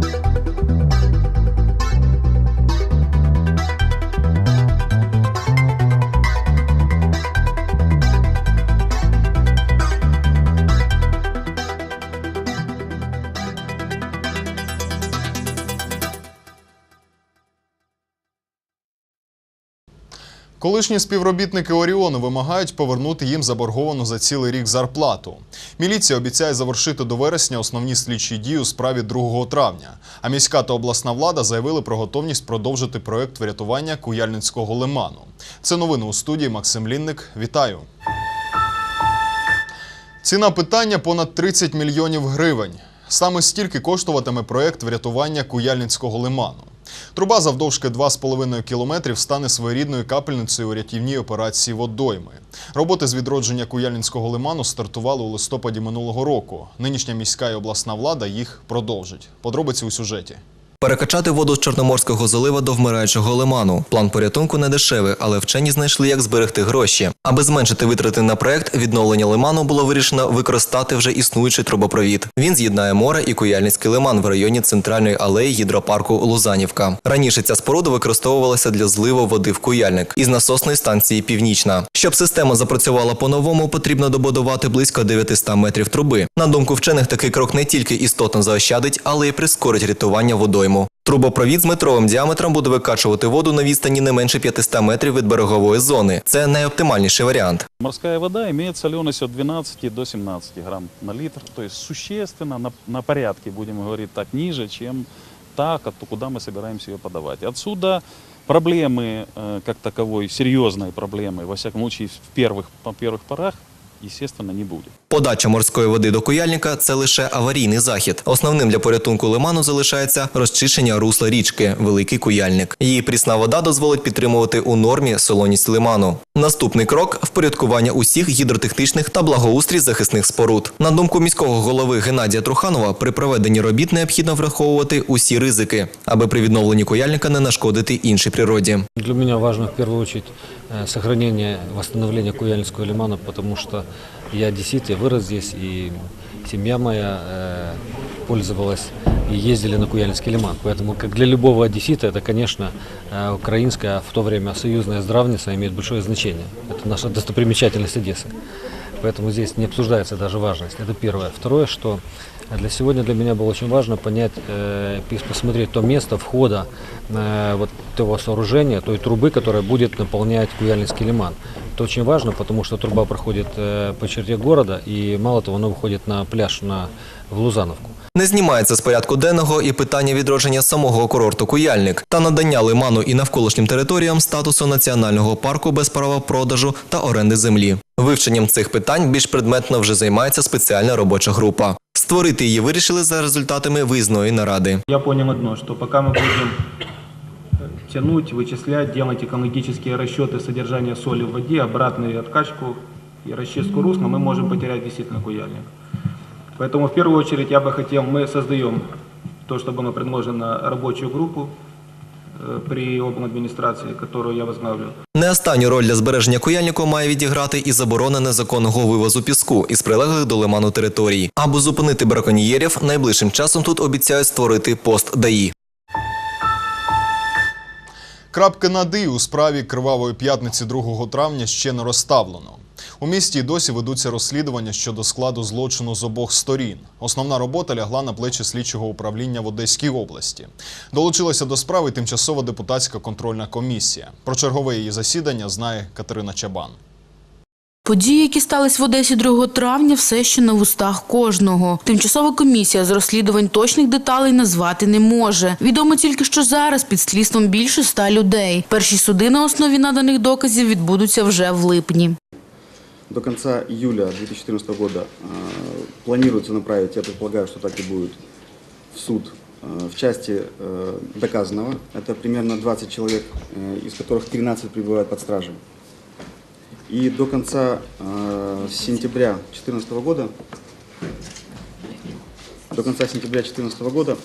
Thank you. Колишні співробітники Оріону вимагають повернути їм заборговану за цілий рік зарплату. Міліція обіцяє завершити до вересня основні слідчі дії у справі 2 травня. А міська та обласна влада заявили про готовність продовжити проект врятування Куяльницького лиману. Це новини у студії Максим Лінник. Вітаю. Ціна питання понад 30 мільйонів гривень. Саме стільки коштуватиме проект врятування Куяльницького лиману. Труба завдовжки 2,5 кілометрів стане своєрідною капельницею у рятівній операції водойми. Роботи з відродження Куяльницького лиману стартували у листопаді минулого року. Нинішня міська і обласна влада їх продовжить. Подробиці у сюжеті. Перекачати воду з Чорноморського залива до вмираючого лиману. План порятунку не дешевий, але вчені знайшли, як зберегти гроші. Аби зменшити витрати на проект, відновлення лиману було вирішено використати вже існуючий трубопровід. Він з'єднає море і Куяльницький лиман в районі центральної алеї гідропарку Лузанівка. Раніше ця споруда використовувалася для зливу води в Куяльник із насосної станції Північна. Щоб система запрацювала по-новому, потрібно добудувати близько 900 метрів труби. На думку вчених, такий крок не тільки істотно заощадить, але й прискорить рятування водойму. Трубопровід з метровим діаметром буде викачувати воду на відстані не менше 500 метрів від берегової зони. Це найоптимальніший варіант. Морская вода имеет соленость от 12 до 17 грамм на литр, то есть существенно на, на порядке, будем говорить так, ниже, чем та, ко- куда мы собираемся ее подавать. Отсюда проблемы, э, как таковой, серьезной проблемы, во всяком случае, в первых, по первых порах, естественно, не будет. Подача морської води до куяльника це лише аварійний захід. Основним для порятунку лиману залишається розчищення русла річки Великий Куяльник. Її прісна вода дозволить підтримувати у нормі солоність лиману. Наступний крок впорядкування усіх гідротехнічних та благоустрій захисних споруд. На думку міського голови Геннадія Труханова, при проведенні робіт необхідно враховувати усі ризики, аби при відновленні куяльника не нашкодити іншій природі. Для меня важно в первую очередь э, сохранение, восстановление Куяльнинского лимана, потому что я одессит, я вырос здесь, и семья моя э, пользовалась и ездили на Куяльнинский лиман. Поэтому, как для любого одессита, это, конечно, э, украинская, а в то время союзная здравница имеет большое значение. Это наша достопримечательность Одессы. Поэтому здесь не обсуждается даже важность. Это первое. Второе, что для сегодня для меня было очень важно понять, э, пис- посмотреть то место входа э, вот того сооружения, той трубы, которая будет наполнять Куяльнинский лиман. Это очень важно, потому что труба проходит э, по черте города, и мало того, она выходит на пляж на, в Лузановку. Не знімається з порядку денного і питання відродження самого курорту Куяльник та надання лиману і навколишнім територіям статусу національного парку без права продажу та оренди землі. Вивченням цих питань більш предметно вже займається спеціальна робоча група. Створити її вирішили за результатами виїзної наради. Я понял одно, что пока мы будем тянуть, вычислять, делать экологические расчеты содержания соли в воде, обратную откачку и расчистку русла, мы можем потерять действительно куяльник. Поэтому в первую очередь я бы хотел, мы создаем то, что было предложено, рабочую группу э, при обладминистрации, которую я возглавлю. Не останню роль для збереження куяльнику має відіграти і заборона незаконного вивозу піску із прилеглих до лиману територій. Аби зупинити браконьєрів, найближчим часом тут обіцяють створити пост ДАІ. Крапки над «і» у справі Кривавої п'ятниці 2 травня ще не розставлено. У місті й досі ведуться розслідування щодо складу злочину з обох сторін. Основна робота лягла на плечі слідчого управління в Одеській області. Долучилася до справи тимчасова депутатська контрольна комісія. Про чергове її засідання знає Катерина Чабан. Події, які стались в Одесі 2 травня, все ще на вустах кожного. Тимчасова комісія з розслідувань точних деталей назвати не може. Відомо тільки, що зараз під слідством більше ста людей. Перші суди на основі наданих доказів відбудуться вже в липні. До конца июля 2014 года э, планируется направить, я предполагаю, что так и будет, в суд э, в части э, доказанного. Это примерно 20 человек, э, из которых 13 пребывают под стражей. И до конца э, сентября 2014 года до конца сентября 2014 года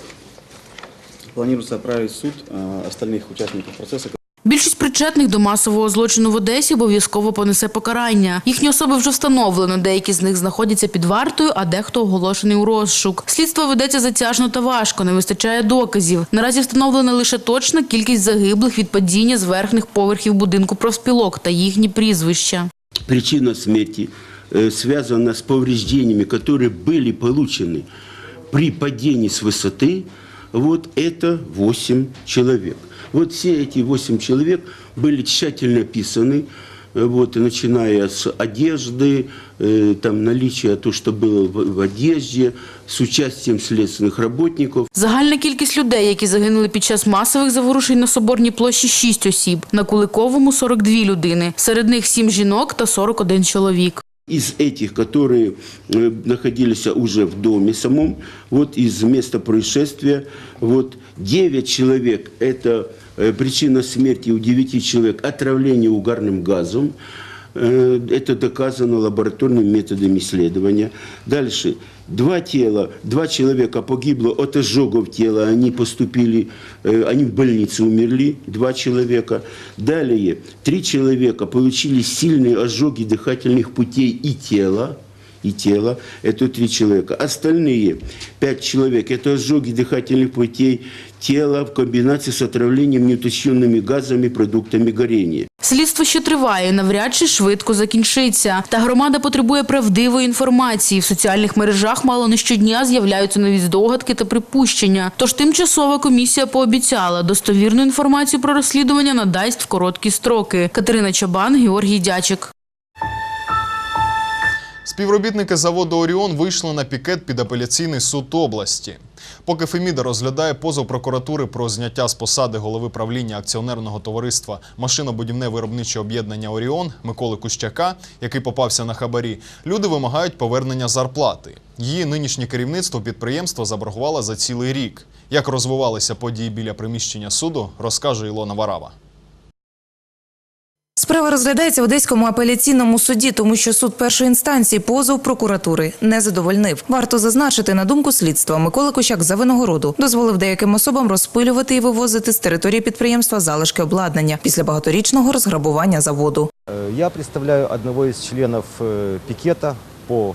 планируется отправить в суд э, остальных участников процесса, Більшість причетних до масового злочину в Одесі обов'язково понесе покарання. Їхні особи вже встановлено. Деякі з них знаходяться під вартою, а дехто оголошений у розшук. Слідство ведеться затяжно та важко, не вистачає доказів. Наразі встановлена лише точна кількість загиблих від падіння з верхніх поверхів будинку профспілок та їхні прізвища. Причина смерти э, связана с повреждениями, которые были получены при падении с высоты. Вот это 8 человек. Вот все эти 8 человек были тщательно описаны, э, вот, и начиная с одежды, э, там, наличия то, что было в, в одежде, с участием следственных работников. Загальна кількість людей, які загинули під час масових заворушень на Соборній площі – 6 осіб. На Куликовому – 42 людини. Серед них 7 жінок та 41 чоловік. Из этих, которые э, находились уже в доме самом, вот из места происшествия, вот 9 человек – это э, причина смерти у 9 человек – отравление угарным газом. Э, Это доказано лабораторными методами исследования. Дальше. Два тела, два человека погибло от ожогов тела, они поступили, э, они в больнице умерли, два человека. Далее, три человека получили сильные ожоги дыхательных путей и тела, и тела, это три человека. Остальные пять человек, это ожоги дыхательных путей тела в комбинации с отравлением неуточненными газами, продуктами горения. Слідство ще триває, навряд чи швидко закінчиться. Та громада потребує правдивої інформації. В соціальних мережах мало не щодня з'являються нові здогадки та припущення. Тож тимчасова комісія пообіцяла достовірну інформацію про розслідування надасть в короткі строки. Катерина Чабан, Георгій Дячик. Співробітники заводу Оріон вийшли на пікет під апеляційний суд області. Поки Феміда розглядає позов прокуратури про зняття з посади голови правління акціонерного товариства машинобудівне виробниче об'єднання Оріон Миколи Кущака, який попався на хабарі, люди вимагають повернення зарплати. Її нинішнє керівництво підприємства заборгувало за цілий рік. Як розвивалися події біля приміщення суду, розкаже Ілона Варава. Справа розглядається в Одеському апеляційному суді, тому що суд першої інстанції позов прокуратури не задовольнив. Варто зазначити, на думку слідства, Микола Кущак за винагороду дозволив деяким особам розпилювати і вивозити з території підприємства залишки обладнання після багаторічного розграбування заводу. Э, Я представляю одного из членов э, пикета по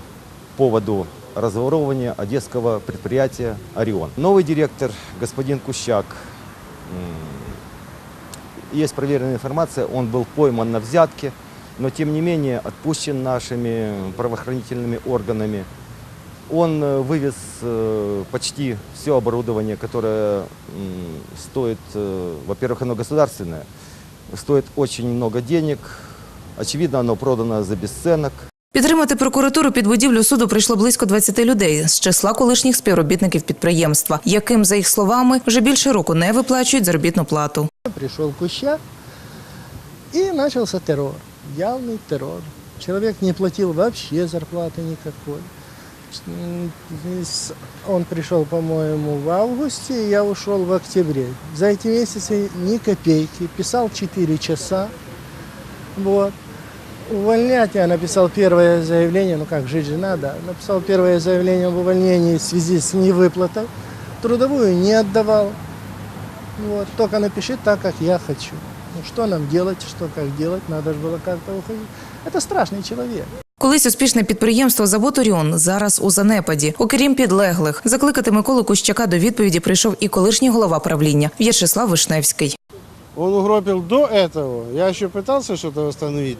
поводу разворовывания одесского предприятия «Орион». Новый директор, господин Кущак, м, есть проверенная информация, он был пойман на взятке, но тем не менее отпущен нашими правоохранительными органами. Он э, вывез э, почти все оборудование, которое стоит, э, во-первых, оно государственное, стоит очень много денег. Очевидно, оно продано за бесценок. Підтримати прокуратуру під будівлю суду прийшло близько 20 людей з числа колишніх співробітників підприємства, яким, за їх словами, вже більше року не виплачують заробітну плату. Пришел Кущак, и начался террор, явный террор. Человек не платил вообще зарплаты никакой. М, с- Он пришел, по-моему, в августе, я ушел в октябре. За эти месяцы ни копейки, писал 4 часа. Вот. Увольнять я написал первое заявление, ну как, жить же надо. Написал первое заявление об увольнении в связи с невыплатой. Трудовую не отдавал. Вот, только напиши так, как я хочу. Ну что нам делать, что как делать, надо же было как-то уходить. Это страшный человек. Колись успішне підприємство «Завод Оріон» зараз у занепаді. Окрім підлеглих, закликати Миколу Кущака до відповіді прийшов і колишній голова правління В'ячеслав Вишневський. Он угробил до этого. Я еще пытался что-то восстановить.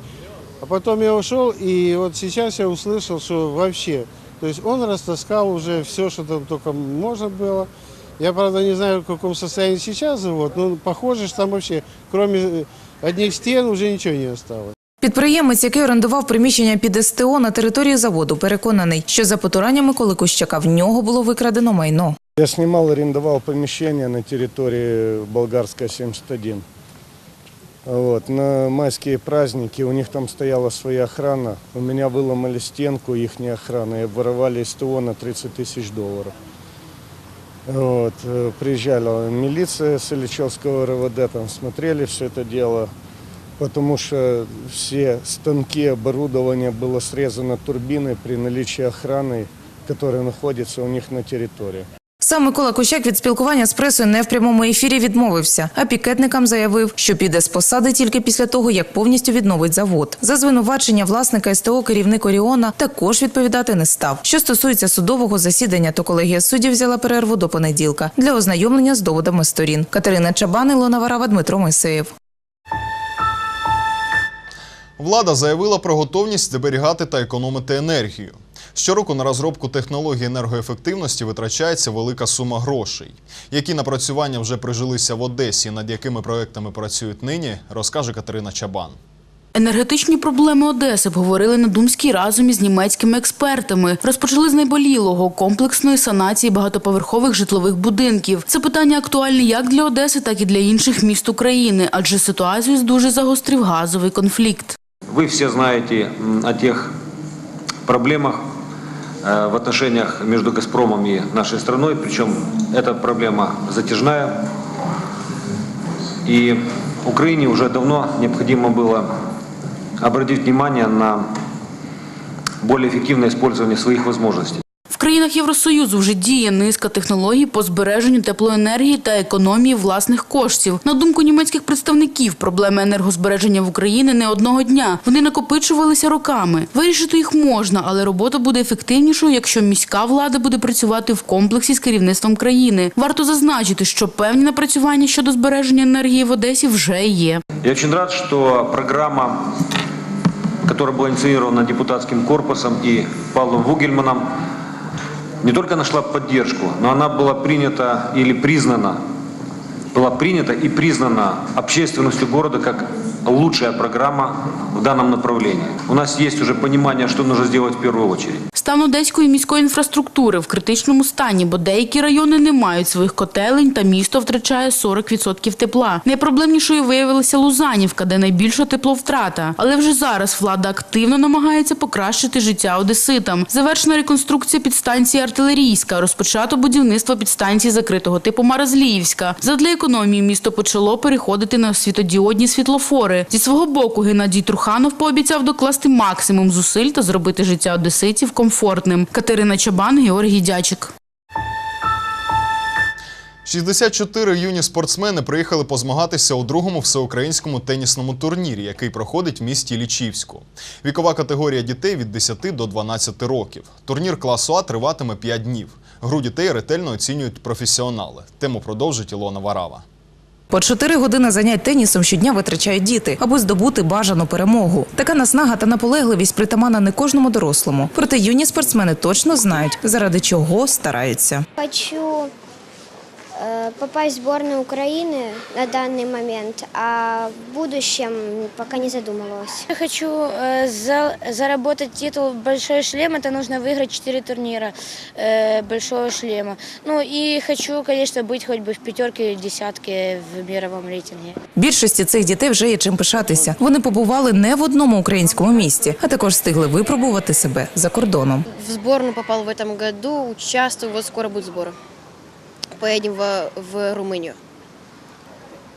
А потом я ушел, и вот сейчас я услышал, что вообще, то есть он растаскал уже все, что там только можно было. Я, правда, не знаю, в каком состоянии сейчас завод, но похоже, что там вообще, кроме э, одних стен, уже ничего не осталось. Підприємець, який орендував приміщення під СТО на території заводу, переконаний, що за потурання Миколи Кущака в нього було викрадено майно. Я снимал, арендовал помещение на территории Болгарская 71. Вот. На майские праздники у них там стояла своя охрана. У меня выломали стенку их охраны и воровали СТО на 30 тысяч долларов. Вот. э, Приезжала милиция с Ильичевского РВД, там смотрели все это дело, потому что все станки, оборудование было срезано турбиной при наличии охраны, которая находится у них на территории. Сам Микола Кущак від спілкування з пресою не в прямому ефірі відмовився, а пікетникам заявив, що піде з посади тільки після того, як повністю відновить завод. За звинувачення власника СТО керівник Оріона також відповідати не став. Що стосується судового засідання, то колегія суддів взяла перерву до понеділка для ознайомлення з доводами сторін. Катерина Чабан, Ілона Варава, Дмитро Мойсеєв. Влада заявила про готовність зберігати та економити енергію. Щороку на розробку технологій енергоефективності витрачається велика сума грошей. Які напрацювання вже прижилися в Одесі, над якими проектами працюють нині, розкаже Катерина Чабан. Енергетичні проблеми Одеси обговорили на Думській разом із німецькими експертами. Розпочали з найболілого комплексної санації багатоповерхових житлових будинків. Це питання актуальне як для Одеси, так і для інших міст України, адже ситуацію дуже загострив газовий конфлікт. Вы все знаете м, о тех проблемах э, в отношениях между «Газпромом» и нашей страной, причем эта проблема затяжная. И Украине уже давно необходимо было обратить внимание на более эффективное использование своих возможностей. Країнах Євросоюзу вже діє низка технологій по збереженню теплоенергії та економії власних коштів. На думку німецьких представників, проблеми енергозбереження в Україні не одного дня. Вони накопичувалися роками. Вирішити їх можна, але робота буде ефективнішою, якщо міська влада буде працювати в комплексі з керівництвом країни. Варто зазначити, що певні напрацювання щодо збереження енергії в Одесі вже є. Я очень рад, что программа, которая была инициирована депутатским корпусом и Павлом Вугельманом, не только нашла поддержку, но она была принята или признана, была принята и признана общественностью города как лучшая программа в данном направлении. У нас есть уже понимание, что нужно сделать в первую очередь. Стан одеської міської інфраструктури в критичному стані, бо деякі райони не мають своїх котелень та місто втрачає 40% тепла. Найпроблемнішою виявилася Лузанівка, де найбільша тепловтрата. Але вже зараз влада активно намагається покращити життя одеситам. Завершена реконструкція підстанції артилерійська, розпочато будівництво підстанції закритого типу Маразліївська. Задля економії місто почало переходити на світодіодні світлофори. Зі свого боку Геннадій Труханов пообіцяв докласти максимум зусиль та зробити життя одеситів комфортним. Катерина Чабан, Георгій Дячик. 64 юні спортсмени приїхали позмагатися у другому всеукраїнському тенісному турнірі, який проходить в місті Лічівську. Вікова категорія дітей від 10 до 12 років. Турнір класу А триватиме 5 днів. Гру дітей ретельно оцінюють професіонали. Тему продовжить Ілона Варава. По чотири години занять тенісом щодня витрачають діти, аби здобути бажану перемогу. Така наснага та наполегливість притамана не кожному дорослому. Проте юні спортсмени точно знають, заради чого стараються. Хочу попасть в сборную Украины на данный момент, а в будущем пока не задумывалась. Я хочу э, за- заработать титул «Большой шлем». Это нужно выиграть 4 турнира э, «Большого шлема». Ну и хочу, конечно, быть хоть бы в пятерке, десятке в мировом рейтинге. Більшості цих дітей вже є чим пишатися. Вони побували не в одному українському місті, а також встигли випробувати себе за кордоном. В сборную попал в этом году, участвую, вот скоро будет сбор. Поедем в, в Румынию.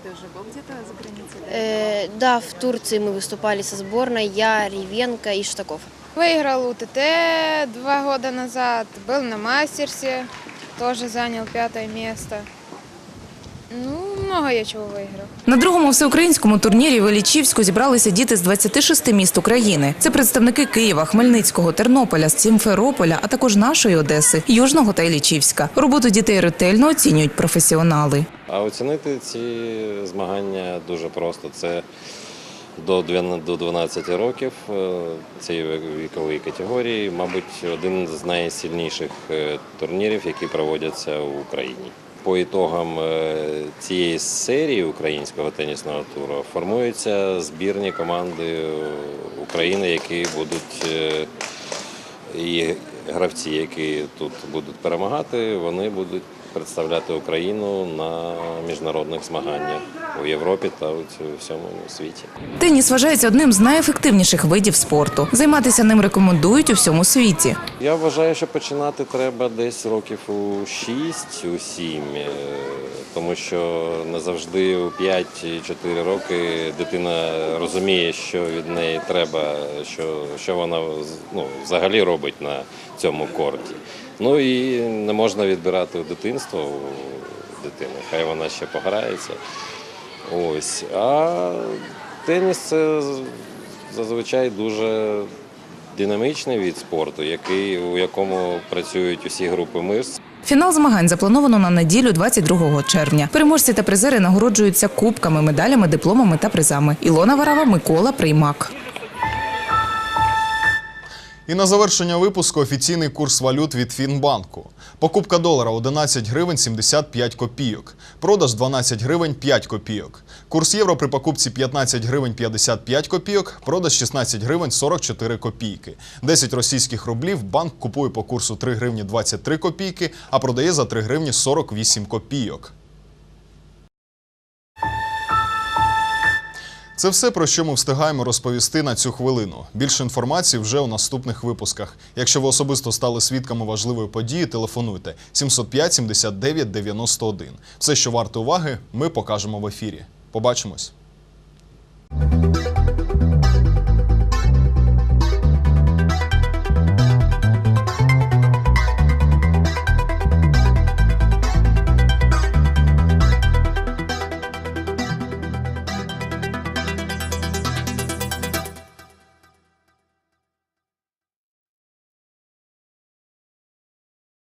Ты уже был где-то за границей? Э, да, в Турции мы выступали со сборной, я, Ревенко и Штаков. Выиграл УТТ два года назад, был на мастерсе, тоже занял пятое место. Ну, много я чего выиграл. На другому всеукраїнському турнірі в Ілічівську зібралися діти з 26 міст України. Це представники Києва, Хмельницького, Тернополя, Сімферополя, а також нашої Одеси, Южного та Ілічівська. Роботу дітей ретельно оцінюють професіонали. А оцінити ці змагання дуже просто. Це до 12 років е, цієї вікової категорії, мабуть, один з найсильніших е, турнірів, які проводяться в Україні. По ітогам е, цієї серії українського тенісного туру формуються збірні команди України, які будуть е, і гравці, які тут будуть перемагати, вони будуть представляти Україну на міжнародних змаганнях у Європі та у всьому світі. Теніс вважається одним з найефективніших видів спорту. Займатися ним рекомендують у всьому світі. Я вважаю, що починати треба десь років у 6, у 7, е, тому що не завжди у 5-4 роки дитина розуміє, що від неї треба, що, що вона ну, взагалі робить на цьому корті. Ну і не можна відбирати дитинство у дитини, хай вона ще пограється. Ось. А теніс це зазвичай дуже динамічний від спорту, який, у якому працюють усі групи мишць. Фінал змагань заплановано на неділю 22 червня. Переможці та призери нагороджуються кубками, медалями, дипломами та призами. Ілона Варава, Микола Приймак. І на завершення випуску офіційний курс валют від Фінбанку. Покупка долара 11 гривень 75 копійок. Продаж 12 гривень 5 копійок. Курс євро при покупці 15 гривень 55 копійок, продаж 16 гривень 44 копійки. 10 російських рублів банк купує по курсу 3 гривні 23 копійки, а продає за 3 гривні 48 копійок. Це все, про що ми встигаємо розповісти на цю хвилину. Більше інформації вже у наступних випусках. Якщо ви особисто стали свідками важливої події, телефонуйте 705 79 91. Все, що варто уваги, ми покажемо в ефірі. Побачимось.